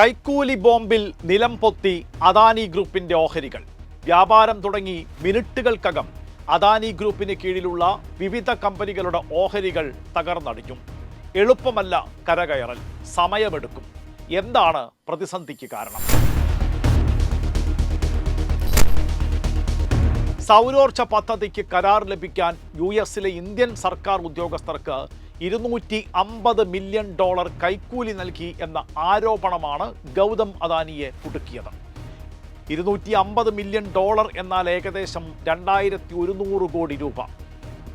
കൈക്കൂലി ബോംബിൽ നിലം പൊത്തി അദാനി ഗ്രൂപ്പിന്റെ ഓഹരികൾ. വ്യാപാരം തുടങ്ങി മിനിറ്റുകൾക്കകം അദാനി ഗ്രൂപ്പിന് കീഴിലുള്ള വിവിധ കമ്പനികളുടെ ഓഹരികൾ തകർന്നടിക്കും എളുപ്പമല്ല കരകയറൽ സമയമെടുക്കും. എന്താണ് പ്രതിസന്ധിക്ക് കാരണം? സൗരോർജ പദ്ധതിക്ക് കരാർ ലഭിക്കാൻ യു എസിലെ ഇന്ത്യൻ സർക്കാർ ഉദ്യോഗസ്ഥർക്ക് ഇരുന്നൂറ്റി അമ്പത് മില്യൺ ഡോളർ കൈക്കൂലി നൽകി എന്ന ആരോപണമാണ് ഗൗതം അദാനിയെ കുടുക്കിയത് ഇരുന്നൂറ്റി അമ്പത് മില്യൺ ഡോളർ എന്നാൽ ഏകദേശം രണ്ടായിരത്തി ഒരുന്നൂറ് കോടി രൂപ.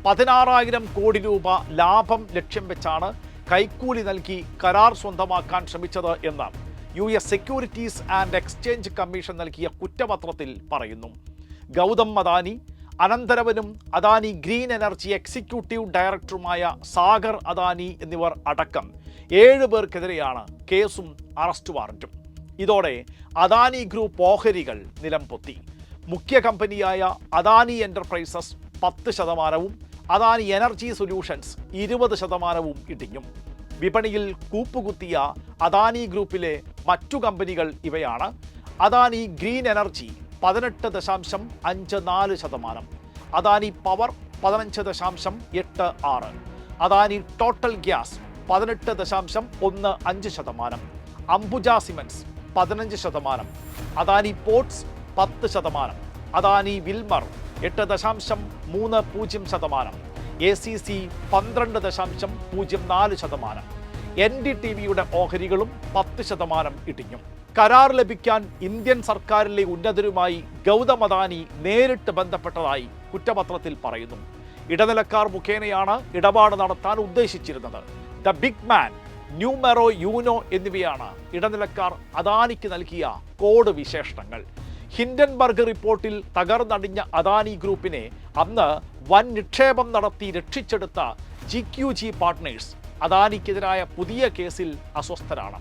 പതിനാറായിരം കോടി രൂപ ലാഭം ലക്ഷ്യം വെച്ചാണ് കൈക്കൂലി നൽകി കരാർ സ്വന്തമാക്കാൻ ശ്രമിച്ചത് എന്ന് U S securities and exchange commission നൽകിയ കുറ്റപത്രത്തിൽ പറയുന്നു. ഗൗതം അദാനി അനന്തരവനും അദാനി ഗ്രീൻ എനർജി എക്സിക്യൂട്ടീവ് ഡയറക്ടറുമായ സാഗർ അദാനി എന്നിവർ അടക്കം ഏഴ് പേർക്കെതിരെയാണ് കേസും അറസ്റ്റ് വാറന്റും. ഇതോടെ അദാനി ഗ്രൂപ്പ് ഓഹരികൾ നിലംപൊത്തി മുഖ്യ കമ്പനിയായ അദാനി എന്റർപ്രൈസസ് പത്ത് ശതമാനവും അദാനി എനർജി സൊല്യൂഷൻസ് ഇരുപത് ശതമാനവും ഇടിഞ്ഞു. വിപണിയിൽ കൂപ്പുകുത്തിയ അദാനി ഗ്രൂപ്പിലെ മറ്റു കമ്പനികൾ ഇവയാണ്. അദാനി ഗ്രീൻ എനർജി പതിനെട്ട് ദശാംശം അഞ്ച് നാല് ശതമാനം. അദാനി പവർ പതിനഞ്ച് ദശാംശം എട്ട് ആറ്. അദാനി ടോട്ടൽ ഗ്യാസ് പതിനെട്ട് ദശാംശം ഒന്ന് അഞ്ച് ശതമാനം. അംബുജ സിമൻസ് പതിനഞ്ച് ശതമാനം. അദാനി പോർട്സ് പത്ത് ശതമാനം. അദാനി വിൽമർ എട്ട് ദശാംശം മൂന്ന് പൂജ്യം ശതമാനം. എ സി സി പന്ത്രണ്ട് ദശാംശം പൂജ്യം നാല് ശതമാനം. എൻ ഡി ടി വിയുടെ ഓഹരികളും പത്ത് ശതമാനം ഇടിഞ്ഞു. കരാർ ലഭിക്കാൻ ഇന്ത്യൻ സർക്കാരിലെ ഉന്നതരുമായി ഗൗതം അദാനി നേരിട്ട് ബന്ധപ്പെട്ടതായി കുറ്റപത്രത്തിൽ പറയുന്നു. ഇടനിലക്കാർ മുഖേനയാണ് ഇടപാട് നടത്താൻ ഉദ്ദേശിച്ചിരുന്നത്. The big man numero uno എന്നിവയാണ് ഇടനിലക്കാർ അദാനിക്ക് നൽകിയ കോഡ് വിശേഷണങ്ങൾ. ഹിൻഡൻബർഗ് റിപ്പോർട്ടിൽ തകർന്നടിഞ്ഞ അദാനി ഗ്രൂപ്പിനെ അന്ന് വൻ നിക്ഷേപം നടത്തി രക്ഷിച്ചെടുത്ത ജി ക്യു ജി പാർട്ട്നേഴ്സ് അദാനിക്കെതിരായ പുതിയ കേസിൽ അസ്വസ്ഥരാണ്.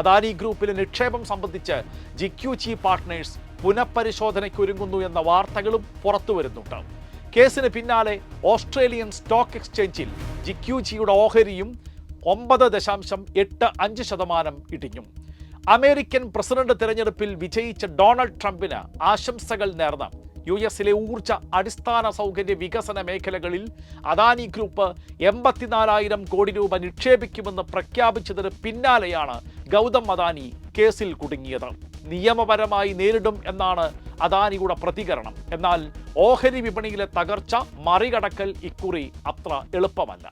അദാനി ഗ്രൂപ്പിലെ നിക്ഷേപം സംബന്ധിച്ച് ജി ക്യു ജി പാർട്ട്നേഴ്സ് പുനഃപരിശോധനയ്ക്കൊരുങ്ങുന്നു എന്ന വാർത്തകളും പുറത്തു വരുന്നുണ്ട് കേസിന് പിന്നാലെ ഓസ്ട്രേലിയൻ സ്റ്റോക്ക് എക്സ്ചേഞ്ചിൽ ജി ക്യു ജിയുടെ ഓഹരിയും ഒമ്പത് ദശാംശം എട്ട് അഞ്ച് ശതമാനം ഇടിഞ്ഞു. അമേരിക്കൻ പ്രസിഡന്റ് തിരഞ്ഞെടുപ്പിൽ വിജയിച്ച ഡൊണാൾഡ് ട്രംപിന് ആശംസകൾ നേർന്ന്. യു എസിലെ ഊർജ അടിസ്ഥാന സൗകര്യ വികസന മേഖലകളിൽ അദാനി ഗ്രൂപ്പ് എൺപത്തിനാലായിരം കോടി രൂപ നിക്ഷേപിക്കുമെന്ന് പ്രഖ്യാപിച്ചതിന് പിന്നാലെയാണ് ഗൗതം അദാനി കേസിൽ കുടുങ്ങിയത്. നിയമപരമായി നേരിടും എന്നാണ് അദാനിയുടെ പ്രതികരണം. എന്നാൽ ഓഹരി വിപണിയിലെ തകർച്ച മറികടക്കൽ ഇക്കുറി അത്ര എളുപ്പമല്ല.